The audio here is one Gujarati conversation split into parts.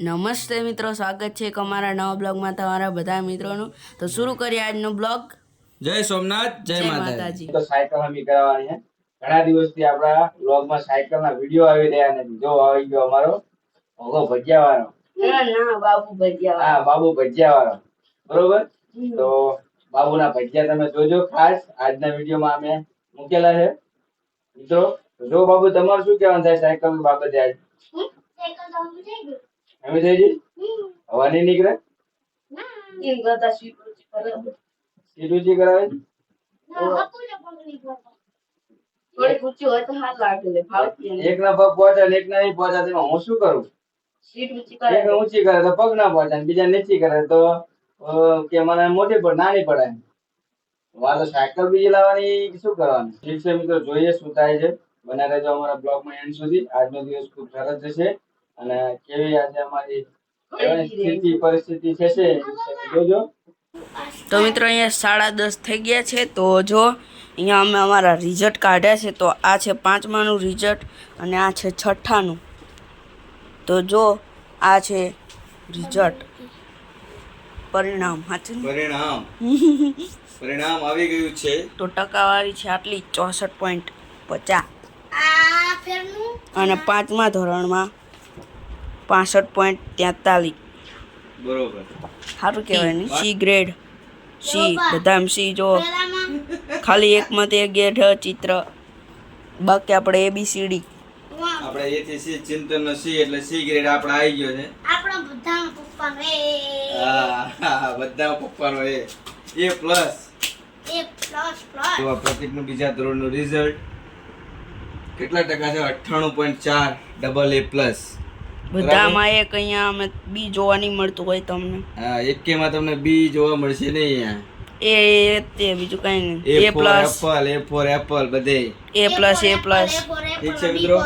નમસ્તે મિત્રો સ્વાગત છે અમારા નવા બ્લોગમાં તમારા બધા મિત્રોનું. તો શરૂ કરીએ આજનો બ્લોગ. જય સોમનાથ જય માતાજી. તો સાયકલ અમે કરવાની છે. ઘણા દિવસથી આપણા બ્લોગમાં સાયકલના વીડિયો આવી રહ્યા નથી જો આવી ગયો અમારો. ઓગો ભજીયા વાળો ના બાબુ ભજીયા હા બાબુ ભજીયા વાળો બરોબર? તો બાબુના ભજીયા તમે જોજો ખાસ. આજના વિડીયોમાં અમે મૂકેલા છે. મિત્રો જો બાબુ તમારું શું કહેવાનું થાય સાયકલ બાબતે આજ? એમ ગઈ હવા નહીં નીકળે? એમ કરતા સ્વીટ કરે. સીટ કરાવે થોડી ઊંચી હોય તો હાથ લાગે લે ફાવતી નહીં. એક ના પગ પહોંચે એક ના નહીં પહોંચે તેમાં હું શું કરું? એક ઊંચી કરે તો પગ ના પહોંચે બીજા નીચી કરે તો કે મને મોટી પડે નાની પડે મારે તો સાયકલ બીજી લાવવાની શું કરવાનું? ઠીક છે મિત્રો જોઈએ શું થાય છે. બના રહેજો અમારા બ્લોગમાં એન્ડ સુધી. આજનો દિવસ ખૂબ સરસ જશે. અને કેવી આજે અમારી સ્થિતિ પરિસ્થિતિ થશે એ જોજો. તો મિત્રો અહીંયા સાડા દસ થઈ ગયા છે તો જો અહીંયા અમે અમારા રિઝલ્ટ કાઢ્યા છે તો આ છે પાંચમાનું રિઝલ્ટ અને આ છે છઠ્ઠાનું. તો જો આ છે રિઝલ્ટ પરિણામ સાચું પરિણામ. પરિણામ આવી ગયું છે. તો ટકાવારી છે આટલી ચોસઠ પોઈન્ટ પચાસ. અને પાંચમા ધોરણમાં પાસઠ પોઈન્ટ તેતાલીસ બરોબર. સારું કહેવાય ને. C grade. સી. બધા સી જો. ખાલી એકમાં તે ગેટ ચિત્ર. બાકી આપણે એબીસીડી આપણે એથી સી ચિંતન નો સી એટલે સી ગ્રેડ આપણે આવી ગયો છે. આપણા બધાના પપ્પાનો એ હા, હા, બધા પપ્પાનો A A plus A plus plus તો પ્રતિકનું બીજા ધોરણનું રિઝલ્ટ કેટલા ટકા છે? અઠ્ઠાણું પોઈન્ટ ચાર ડબલ એ પ્લસ બધામાં એક અહીંયા અમે બી જોવા નહીં મળતું હોય તમને. હા એકેમાં તમને બી જોવા મળશે નહીં અહીંયા. એ તે બીજું કઈ નહીં. A plus. Apple A for apple બધે. A plus A plus. ઠીક છે મિત્રો?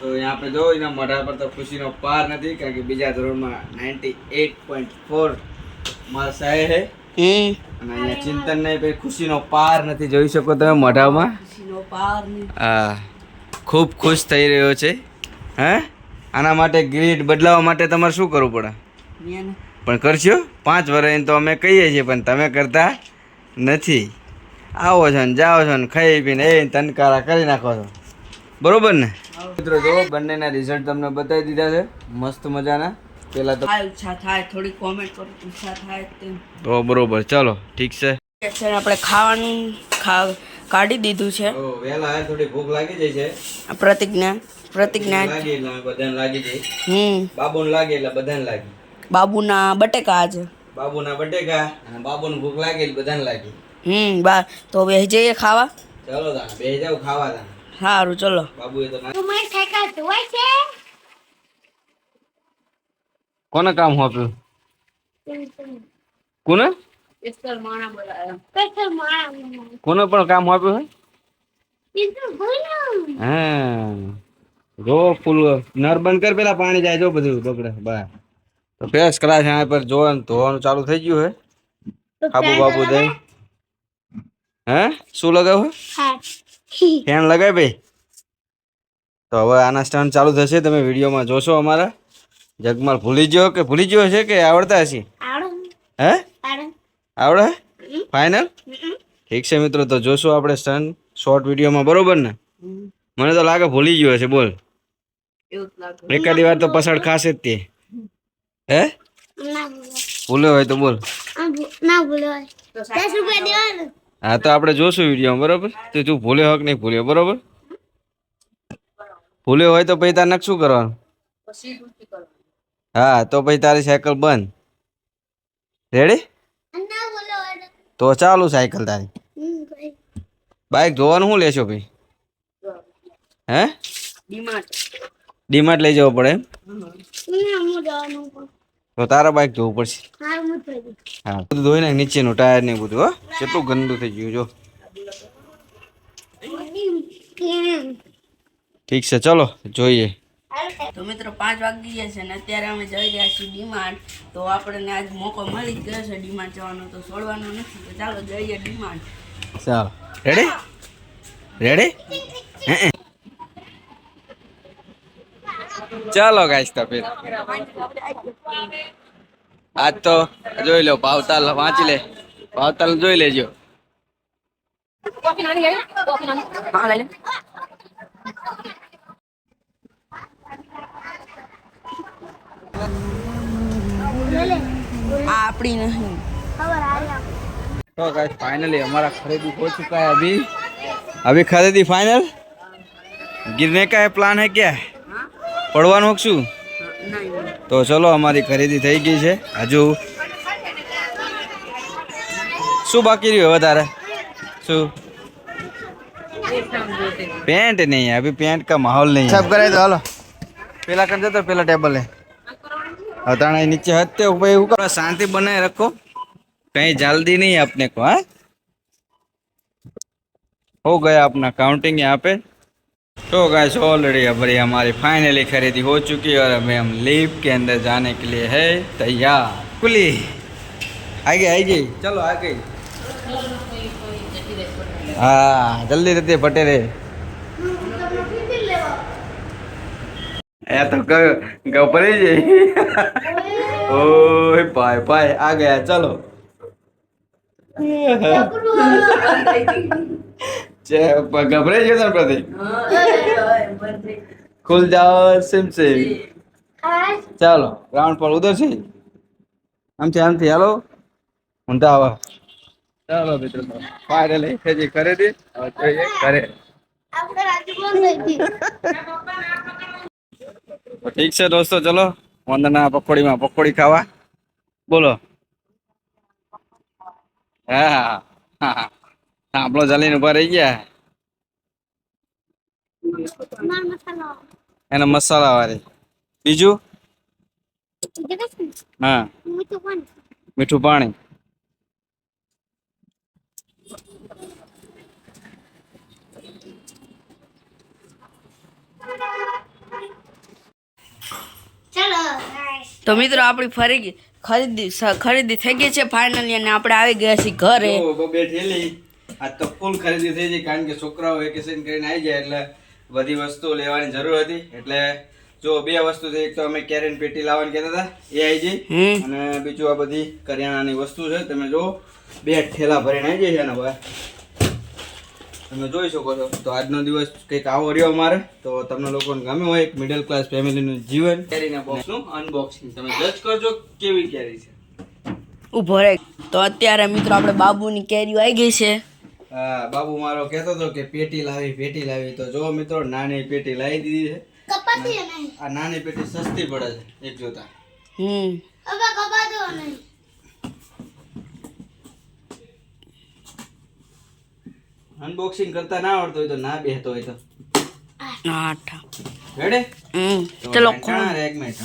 તો અહીંયા આપણે જો એના મોઢા પર તો ખુશીનો પાર નથી કારણ કે બીજા ધોરણમાં ninety eight point four marks સાહેબ હે? અને અહીંયા ચિંતન નહીં પછી ખુશીનો પાર નથી. જોઈ શકો તમે મોઢામાં? હા. ખૂબ ખુશ થઈ રહ્યો છે. હે? આના માટે ગ્રીડ બદલાવવા માટે તમારે શું કરવું પડે? પણ કરશો? પાંચ વર્ષ તો અમે કહીએ છીએ પણ તમે કરતા નથી. આવો છો ને જાઓ છો ને ખાઈ પીને એ તનકારા કરી નાખો છો. બરોબર ને? મિત્રો જો બંનેના રિઝલ્ટ તમને બતાવી દીધા છે. મસ્ત મજાના. પેલા તો ઈચ્છા થાય થોડી કોમેન્ટ કરો ઈચ્છા થાય તો બરોબર ચલો ઠીક છે. આપણે ખાવાનું કાઢી દીધું છે. તો વહેલા થોડી ભૂખ લાગી જાય છે. આ પ્રતિજ્ઞા. પ્રતિજ્ઞા. લાગી એટલે બધાને લાગી જાય હમ. બાબુને લાગે એટલે બધાને લાગી. બાબુના બટેકા આજે. બાબુના બટેકા અને બાબુને ભૂખ લાગે એટલે બધાને લાગી. હમ બા તો હવે જઈએ ખાવા? ચલો તાને બે જાવ ખાવા તાને સારું ચલો. તો સાયકલ ધોવાય છે? કોને કામ આપ્યું કોને? કોને પણ કામ આપ્યું એ હે હા. જો ફૂલ નર બંધ કર પેલા પાણી જાય જો બધું બગડે બા. તો ફેસ કરા છે આ પર જોવાનું ધોવાનું ચાલુ થઈ ગયું હે. આબુ બાબુ દે. હે? શું લગાવ હા? ફેન લગાય ભાઈ. તો હવે આના સ્ટન્ટ ચાલુ થશે તમે વિડીયોમાં જોશો અમારા. જગમાલ ભૂલી ગયો કે ભૂલી ગયો છે કે આવડતા હશે? હે? આવડે. ફાઇનલ ઠીક છે મિત્રો તો જોશું આપણે સ્ટન્ટ શોર્ટ વિડીયોમાં બરોબર ને? મને તો લાગે ભૂલી ગયો હશે બોલ. એકાદી વાર તો પસડ ખાશે જ તે. હે? ના ભૂલ્યો હોય તો બોલ. ના બોલો દસ રૂપિયા દેવાનું. હા તો આપણે જોશું વીડિયો બરોબર? તો તું ભૂલ્યો હક નહીં ભૂલ્યો બરોબર? ભૂલ્યો હોય તો પછી તારે નક્શું કરવાનું? હા તો પછી તારી સાયકલ બંધ. રેડી તો. ચાલુ સાયકલ તારી. બાઇક જોવાનું શું લેશો ભાઈ? હે? ડિમાન્ડ ડીમાર્ટ લઈ જવો પડે તો તારા બાઇક જવું પડશે. હું બધું ધોઈ નાખ નીચેનું ટાયર ને બધું હો. કેટલું ગંદુ થઈ ગયું જો. ઠીક છે ચલો જોઈએ. તો મિત્રો પાંચ વાગી ગયા છે ને અત્યારે અમે જઈ રહ્યા છીએ ડીમાર્ટ. તો આપણને આજ મોકો મળી જ ગયો છે ડીમાર્ટ જવાનો તો છોડવાનો નથી. તો ચાલો જઈએ ડીમાર્ટ. ચાલો. રેડી રેડી ચાલો ગાઈસ તો ફિર આજ તો જોઈ લો ભાવતાલ વાંચી લે ભાવતાલ જોઈ લેજો આ આપણી નહીં ખબર આવ્યા तो गाइस फाइनली हमारा खरीदी हो चुका है अभी अभी खरीदी फाइनल गिरने का है प्लान है क्या પડવાનું શું તો ચલો અમારી ખરીદી થઈ ગઈ છે. હજુ શું બાકી રહ્યું વધારે શું? પેન્ટ નહીં અભી પેન્ટ કા માહોલ નહીં. સાફ કરાય તો હાલો. પેલા કરજો તો પેલા ટેબલે. અતાણા નીચે હતે ઉપર એવું કરો. શાંતિ બનાવી રાખો. કઈ જલ્દી નહીં આપને કો હા? હો ગયા આપના કાઉન્ટિંગ આપે. तो गैस ऑलरेडी हमारी हमारी फाइनली खरीदी हो चुकी है और अभी हम लीव के अंदर जाने के लिए है तैयार। खुली आ गई आ गई चलो आ गई हाँ जल्दी जल्दी फटे रे तो गपरी जी। ओए, पाए पाए, आ गया, चलो। ગભરાઈ ગયો ને પ્રતિક ખુલ જાઓ, સિમ સિમ. ચાલો ગ્રાઉન્ડ પર ઉતર છે આમથી આમથી, હાલો. ઊંધા આવા. ચાલો, મિત્રો. ફાઇનલ ખેજી કરે દે જોઈએ કરે ઠીક છે, દોસ્તો, ચલો. વંદના પકોડીમાં પકોડી ખાવા. બોલો. હા હા હા. આપણો ચાલીને ઊભા રહી ગયા. એના મસાલા વાળી. બીજું? હા. મીઠું પાણી. તો મિત્રો આપણી ફરી ગઈ ખરીદી ખરીદી થઈ ગઈ છે ફાઇનલી અને આપણે આવી ગયા છીએ ઘરે. આ તો ફૂલ ખરીદી થઈ ગઈ કારણ કે છોકરાઓ વેકેશન કરીને આવી જાય એટલે બધી વસ્તુ લેવાની જરૂર હતી. એટલે જો બે વસ્તુ છે એક તો અમે કેરેન પેટી લાવવાની કહેતા હતા એ આવી જઈ અને બીજું આ બધી કરિયાણાની વસ્તુ છે. તમે જો બે ઠેલા ભરીને આવી જાય છે ને ભાઈ તમે જોઈ શકો છો. તો આજનો દિવસ કંઈક આવો રહ્યો અમારે. તો તમને લોકોને ગમે હોય એક મિડલ ક્લાસ ફેમિલીનું જીવન. કેરીના બોક્સનું અનબોક્સિંગ તમે જજ કરજો કેવી કેરી છે. ઊભો રહે. તો અત્યારે મિત્રો આપણે બાબુની કેરીઓ આવી ગઈ છે. બાબુ મારો કહેતો હતો કે પેટી લાવી પેટી લાવી. તો જો મિત્રો નાની પેટી લાવી દીધી છે. આ નાની પેટી સસ્તી પડે છે એક જોતા. હમ. હવે કપાતો નહીં? અનબોક્સિંગ કરતા ના આવડતો હોય તો ના બેહતો હોય તો. આઠ. રેડે હમ. ચલો એક મિનિટ.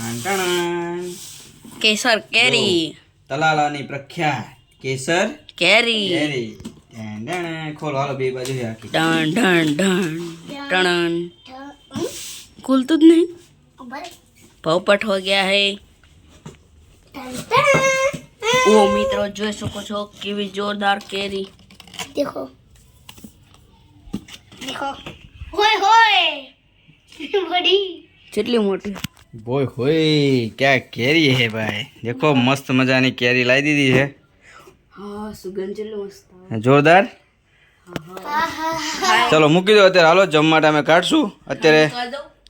કેસર કેરી. તલાલાની પ્રખ્યાત કેસર કેરી. કેરી. डन खुल तो नहीं? पौपट हो गया है। ओ मित्रों जो सो कुछ हो जोरदार कैरी। देखो। देखो। होय होय बड़ी। चिटली मोटी। बोय होय क्या कैरी है भाई। देखो मस्त मज़ा ने कैरी लाई दी दी है। જોરદાર? ચલો મૂકી દો અત્યારે હાલો જમવા ટાઈમે કાઢશું. અત્યારે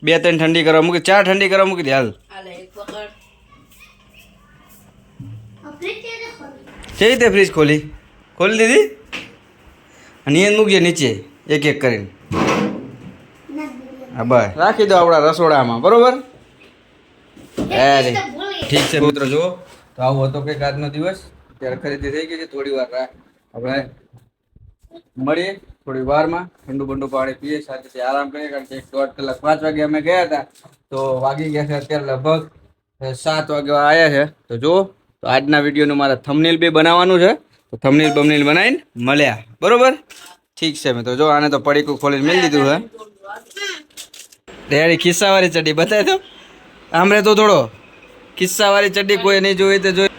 બે ત્રણ ઠંડી કરવા મૂકી ચાર ઠંડી કરવા મૂકી દે હાલ. કેવી રીતે ફ્રીજ ખોલી? ખોલી દીધી? નિયન મૂકીએ નીચે એક એક કરીને. હા બસ રાખી દો આપણા રસોડામાં બરોબર? અરે ઠીક છે મિત્રો જુઓ. તો આવો હતો કંઈક આજનો દિવસ. ત્યારે ખરીદી થઈ ગઈ છે, થોડી વાર આપણે મળીએ, થોડી વારમાં ઠંડુ બંડુ પાણી પીએ, સાથે આરામ કરીએ, કારણ કે એક દોઢ કલાક પાંચ વાગે અમે ગયા હતા, તો વાગી ગયા છે અત્યારે લગભગ સાત વાગે આવ્યા છે. તો જુઓ, તો આજના વિડીયોનું મારે થમનેલ બી બનાવવાનું છે, તો થમનેલ બમનેલ બનાવીને મળ્યા. બરોબર? ઠીક છે મેં તો જો આને તો પડીકું ખોલીને મેળ દીધું છે. રેડી, ખિસ્સાવાળી ચડ્ડી, બતાવી દો આમ રે તો થોડો, ખિસ્સાવાળી ચડ્ડી કોઈ નહીં જોઈ તો જોઈ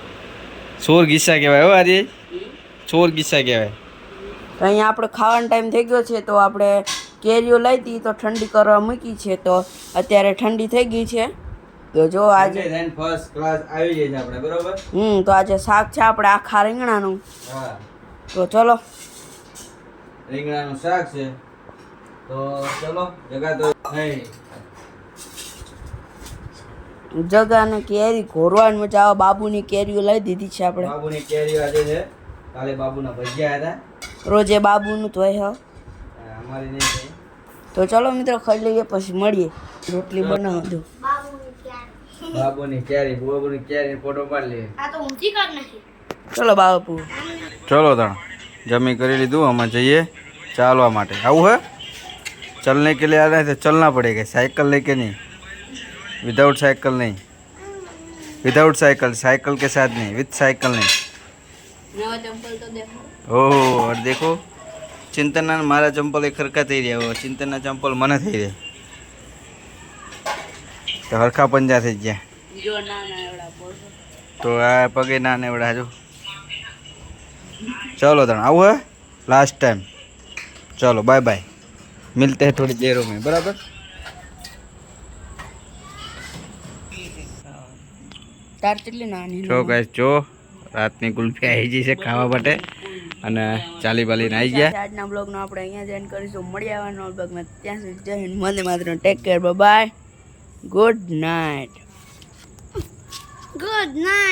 ચોર ગીસા કહેવાય હો આજે ચોર ગીસા કહેવાય. અહીંયા આપણે ખાવાનો ટાઈમ થઈ ગયો છે તો આપણે કેરીઓ લઈ હતી તો ઠંડી કરવા મૂકી છે તો અત્યારે ઠંડી થઈ ગઈ છે. તો જો આજે ફર્સ્ટ ક્લાસ આવી જાય છે આપણે બરોબર? હમ તો આજે શાક છે આપણે આખા રીંગણાનું. હા. તો ચલો. રીંગણાનું શાક છે. તો ચલો જગા તો નહીં. જગાને કેરી ઘોરવાડ મચાવા બાબુની કેરીઓ લઈ દીધી છે આપણે. બાબુની કેરી આજે છે. કાલે બાબુના ભજીયા હતા. રોજે બાબુનું તો હે. અમારી નહીં તો ચલો મિત્રો ખાઈ લઈએ પછી મળીએ. રોટલી બનાવો દો બાબુની કેરી બાબુની કેરી ફોટો પાડી લઈએ. આ તો ઊંચી કર નાખી. ચલો બાપુ. ચલો તણ જમી કરી લીધું અમે જઈએ ચાલવા માટે. આવું હે? ચલને કે લે આ ચલના પડે કે સાયકલ લઈ કે નહીં? विदाउट साइकिल नहीं विदाउट साइकिल साइकिल के साथ नहीं विथ साइकिल नहीं નવા ચંપલ તો દેખો ઓહો और देखो ચિંતનના ને મારા ચંપલ એક હરખા થઈ રહ્યા હવે ચિંતનના ચંપલ મને થઈ રહ્યા તો હરખા પંજા થઈ ગયા જો ના ના એવડા બોલો તો આ પગે ના ને એવડા જો ચલો તણ આવું હે લાસ્ટ टाइम चलो बाय बाय मिलते हैं थोड़ी देरों में તાર કેટલી નાની જો ગાઈસ જો રાતની કુલ્ફી આવી ગઈ છે ખાવા માટે અને ચાલી બાલીને આવી ગયા. આજના બ્લોગનો આપણે અહીંયા જોઈન કરીશું. મળી આવવાનો બ્લોગમાં ત્યાં સુધી જય હિન્દ વંદે માત્ર take care bye good night good night